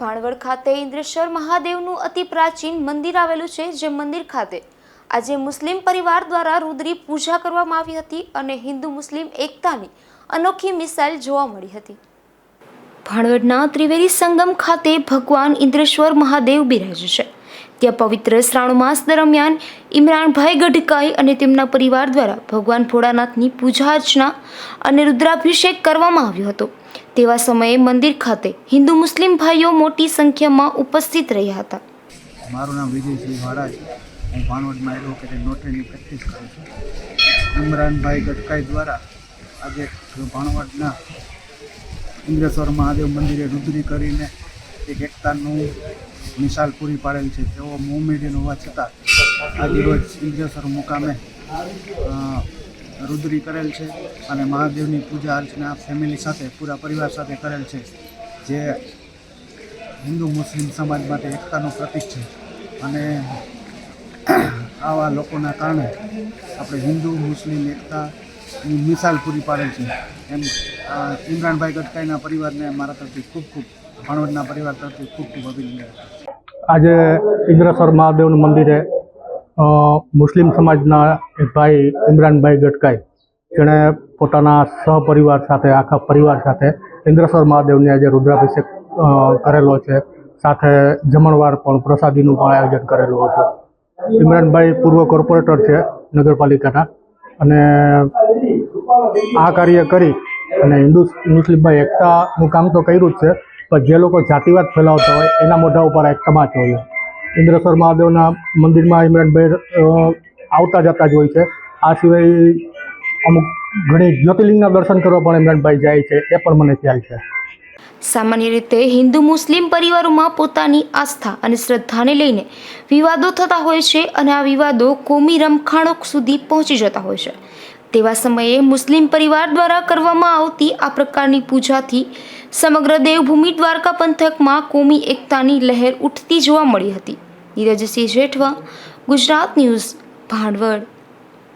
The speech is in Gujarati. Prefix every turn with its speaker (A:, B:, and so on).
A: ભાણવડ ખાતે ઇન્દ્રેશ્વર મહાદેવનું અતિ પ્રાચીન મંદિર આવેલું છે, જે મંદિર ખાતે. આજે મુસ્લિમ પરિવાર દ્વારા રુદ્રી પૂજા કરવામાં આવી હતી અને હિન્દુ મુસ્લિમ એકતાની અનોખી મિસાઇલ જોવા મળી હતી. ભાણવડના ત્રિવેદી સંગમ ખાતે ભગવાન ઇન્દ્રેશ્વર મહાદેવ બિરાજ છે. ત્યાં પવિત્ર શ્રાવણ માસ દરમિયાન ઇમરાનભાઈ ગઢકાઈ અને તેમના પરિવાર દ્વારા ભગવાન ભોળાનાથની પૂજા અર્ચના અને રુદ્રાભિષેક કરવામાં આવ્યો હતો. તેવા સમયે મંદિર ખાતે હિન્દુ મુસ્લિમ ભાઈઓ મોટી સંખ્યામાં ઉપસ્થિત રહ્યા હતા.
B: મારું નામ વિજયસિંહ મહારાજ. હું ભાણવડમાં એડવોકેટ નોટરીની પ્રેક્ટિસ કરું છું. ઇમરાનભાઈ ગટકાઈ દ્વારા આજે ભાણવડના ઇન્દ્રેશ્વર મહાદેવ મંદિરે રુદ્રી કરીને એક એકતાનું મિસાલ પૂરી પાડેલ છે. તેઓ મોમેડિયન હોવા છતાં આજે રોજ ઇન્દ્રેશ્વર મુકામે રુદ્રી કરેલ છે અને મહાદેવની પૂજા અર્ચના ફેમિલી સાથે, પૂરા પરિવાર સાથે કરેલ છે, જે હિન્દુ મુસ્લિમ સમાજ માટે એકતાનું પ્રતીક છે. અને આવા લોકોના કારણે આપણે હિન્દુ, મુસ્લિમ એકતાની મિસાલ પૂરી પાડેલ છે. એમ આ ઇમરાનભાઈ ગટકાઈના પરિવારને મારા તરફથી ખૂબ ખૂબ, ભાણવડના પરિવાર તરફથી ખૂબ ખૂબ અભિનંદન.
C: આજે ઇન્દ્રેશ્વર મહાદેવનું મંદિરે મુસ્લિમ સમાજના એક ભાઈ ઇમરાનભાઈ ગટકાઈ, જેણે પોતાના સહપરિવાર સાથે, આખા પરિવાર સાથે ઇન્દ્રેશ્વર મહાદેવની આજે રુદ્રાભિષેક કરેલો છે. સાથે જમણવાર પણ પ્રસાદીનું પણ આયોજન કરેલું હતું. ઇમરાનભાઈ પૂર્વ કોર્પોરેટર છે નગરપાલિકાના અને આ કાર્ય કરી અને હિન્દુ મુસ્લિમભાઈ એકતાનું કામ તો કર્યું જ છે પણ જે લોકો જાતિવાદ ફેલાવતા હોય, એના મોઢા ઉપર એક તમાચો હોય ઇન્દ્રેશ્વર મહાદેવના મંદિરમાં ઇમરાનભાઈ આવતા જતા જ હોય છે. આ સિવાય અમુક ઘણી જ્યોતિર્લિંગના દર્શન કરવા પણ ઇમરાનભાઈ જાય છે, એ પણ મને ખ્યાલ છે.
A: સામાન્ય રીતે હિન્દુ મુસ્લિમ પરિવારોમાં પોતાની આસ્થા અને શ્રદ્ધાને લઈને વિવાદો થતા હોય છે અને આ વિવાદો કોમી રમખાણો સુધી પહોંચી જતા હોય છે. તેવા સમયે મુસ્લિમ પરિવાર દ્વારા કરવામાં આવતી આ પ્રકારની પૂજાથી સમગ્ર દેવભૂમિ દ્વારકા પંથકમાં કોમી એકતાની લહેર ઉઠતી જોવા મળી હતી. નીરજસિંહ જેઠવા, ગુજરાત ન્યૂઝ ભાંડવડ